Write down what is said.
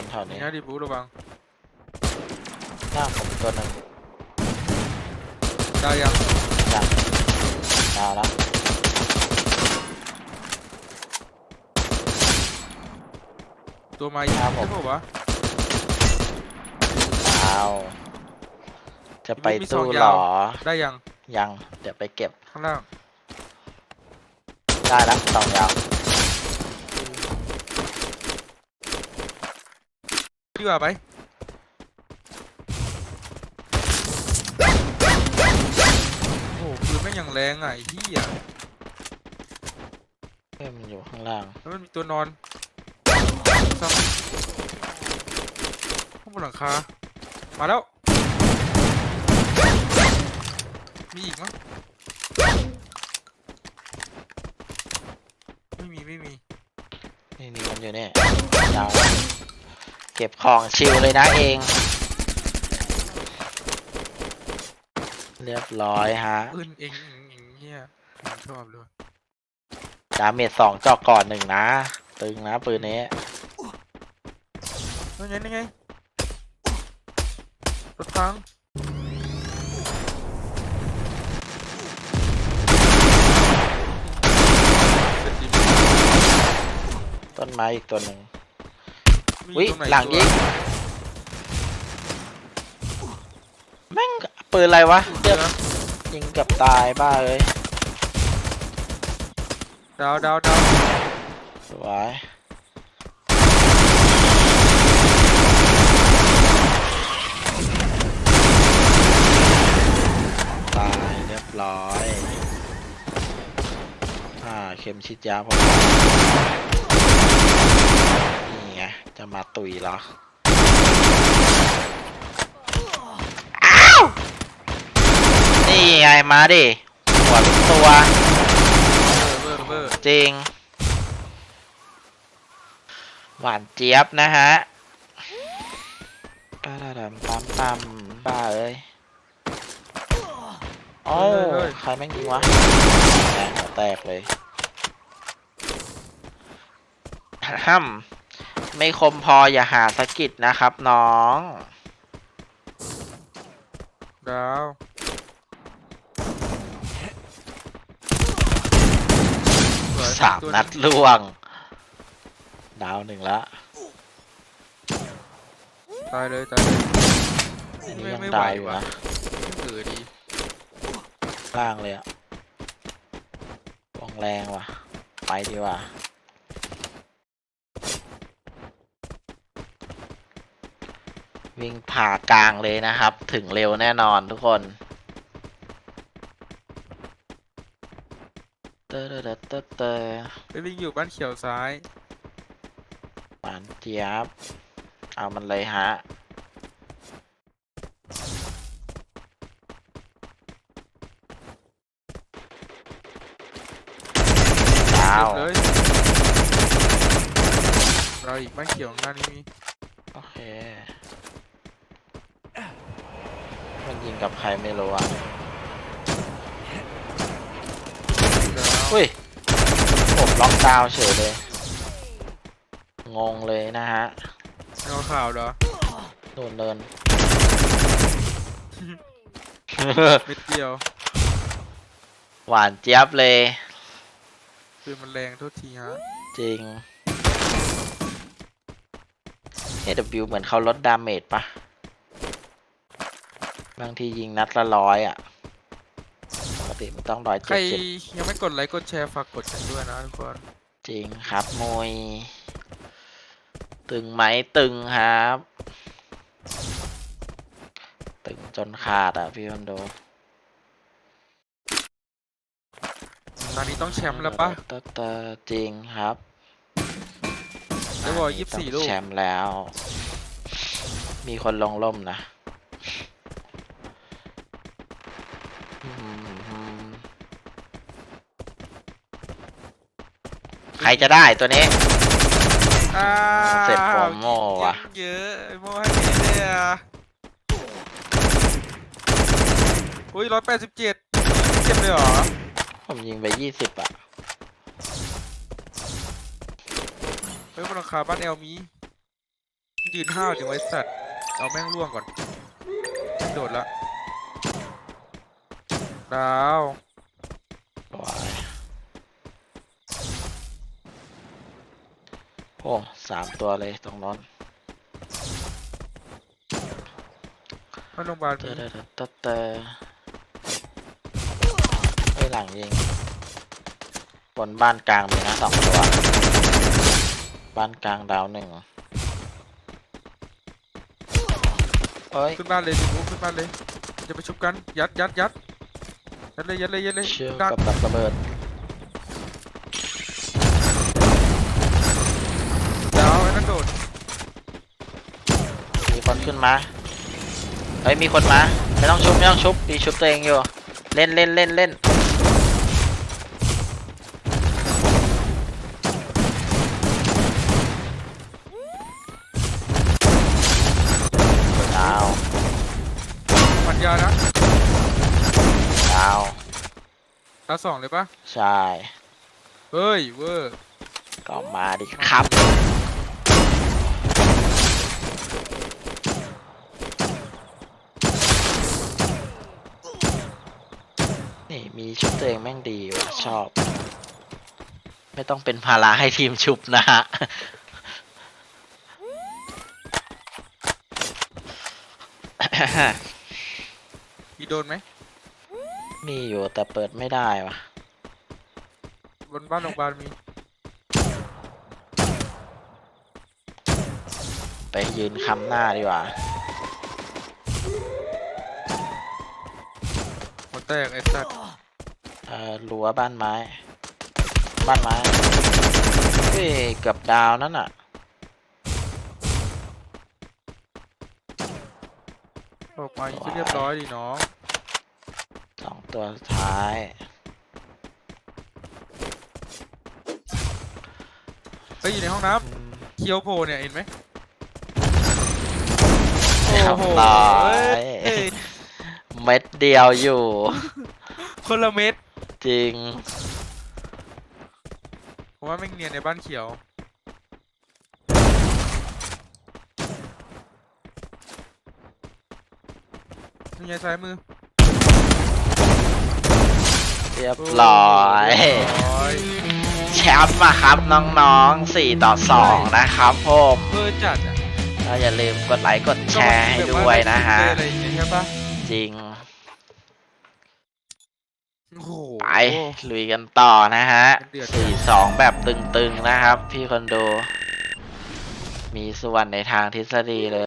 คนแถวนี่นี้นะดิบูระวังหน้าผมตัวหนึ่งได้ยังยังดาวแล้วตัวมาอีกใช่ปะวะดาว จะไปมีสองตู้ยาวหรอ ได้ยังยัง เดี๋ยวไปเก็บข้างล่าง ได้แล้วสองยาว ดีกว่าไปโอ้โหปืนแม่งยังแรงอะไอ้เหี้ยเพื่อนมันอยู่ข้างล่างแล้วมันมีตัวนอนซ้ำข้างบนหลังคามาแล้ว มีอีกมั้งไม่มีไม่มี นี่นี่มันอยู่นี่ดาว เก็บของชิลเลยนะเอง เรียบร้อยฮะปืนเองเองเองเหี้ยผมชอบเลยดาเมจสองจอกก่อนหนึ่งนะ ตึงนะปืนนี้นั่นไงนั่นไงรถพังเสร็จดีต้นไม้อีกตัวหนึ่ง มีวิตรไนหลังตัวยิงแม่งปืนอะไรวะเดี๋เลืยอวกนะยิงเกับตายบ้าเลยดาวดาวดาวสวยตายเรียบร้อย อ่าเข็มชิดยาผมนี่ไงจะ มาตุยเหรอ อ้าว นี่ไงมาดิ หัวทุกตัวเบอร์เบอร์เบอร์จริง หวานเจี๊ยบนะฮะป้าดำปั๊มปั๊มบ้าเอ้ยโอ้ใครแม่งยิงวะแตกหัวแตกเลยฮัม ไม่คมพออย่าหาสะกิดนะครับน้องดาววยสามตัวนัดล่วง ดาวหนึ่งละตายเลยตายเลยอันไม่นี้ยังไม่ไหวดาวอยู่ว่ะนะเออดีล่างเลยอะวงแรงว่ะ ไปดีกว่า วิ่งผ่ากลางเลยนะครับ ถึงเร็วแน่นอนทุกคนเตอเตอเตอเตอเตอไปวิ่งอยู่บ้านเขียวซ้ายหวานเจี๊ยบเอามันเลยฮะดาวเก็บเลยเราอีกบ้านเขียวข้างหน้านี้มี โอเค มันยิง กับใครไม่รู้อะดาวอุ้ยผมล็อกดาวน์เฉยเลย งงเลยนะฮะเงาข่าวเหรอโดนเดินเม็ดเดียว หวานเจี๊ยบเลยปืนมันแรงโทษทีฮะ จริง AW เหมือนเขาลดดาเมจปะ บางทียิงนัดละร้อยอะ ปกติมันต้องร้อยใครเจ็ดสิบยังไม่กดไลค์กดแชร์ฝากกดกันด้วยนะทุกคนจริงครับมวยตึงไหมตึงครับ ตึงจนขาดอะพี่คอนโดตอนนี้ต้องแชมป์แล้วปะเตอเตอจริงครับเดี๋ยวบอกนนี้ยี่สิบสี่ต้องลูก แชมป์แล้ว มีคนลงล่มนะ ใครจะได้ตัวนี้ อ้าวเสร็จผมโม่ว่ะ เยอะไอ้โม่ให้เยอะเลยอะอุ้ยร้อยแปดสิบเจ็ดเจ็บเลยเหรอ ผมยิงไปยี่สิบอะ เฮ้ยบนหลังคาบ้านแอลมียืนห้าวจังไว้สัตว์ เอาแม่งล่วงก่อน โดดละ ดาววายโอ้สามตัวเลยตรงนั้นเข้าโรงพยาบาลเตมีอเตอเตอเตอไอ้ยหลังยิง บนบ้านกลางมีนะสองตัว บ้านกลางดาวหนึ่งเอ้ย ขึ้นบ้านเลยดิบุ๊คขึ้นบ้านเลย จะไปชุบกัน ยัดยัดยัด ยัดเลยยัดเลยยัดเลยเชื่อดันกับดักระเบิดดาวไอ้นั่นโดดมีคนขึ้นมาเฮ้ยมีคนมาไม่ต้องชุบไม่ต้องชุบดีชุบตัวเองอยู่เล่นเล่นเล่นเล่นดาวปัญญานะดาวดาวสองเลยปะใช่เฮ้ยเวอร์ก็มาดิครับ นี่มีชุบตัวเองแม่งดีว่ะชอบ ไม่ต้องเป็นภาระให้ทีมชุบนะฮะมีโดนไหม มีอยู่แต่เปิดไม่ได้ว่ะบนบ้านโรงพยาบาลมีไปยืนค้ำหน้าดีกว่าหัวแตกไอ้สัตว์เออรั้วบ้านไม้ บ้านไม้เฮ้ยเกือบดาวนั่นอะ ออกมายิงให้เรียบร้อยดิน้องสอง ตัวสุดท้าย เฮ้ยอยู่ในห้องน้อืมำเคียวโพเนี่ยเห็นไหมเรียบโอ้โหร้อยเอ้ยเม็ดเดียวอยู่ คนละเม็ดจริง ผมว่าแม่งเนียนในบ้านเขียว นี่ไงซ้ายมือ เรียบร้อยเรียบร้อยแชมป์มาครับน้องๆ4ต่อ2นะครับผมเออจัดอะก็อย่าลืมกดไลค์กดแชร์ให้ด้วยนะฮะก็มันแบบว่าอะไรอย่างเงี้ยใช่ปะจริงโอ้โหไปลุยกันต่อนะฮะเดือดสี่สองแบบตึงๆนะครับ พี่คนดูมีส่วนในทางทฤษฎีเลย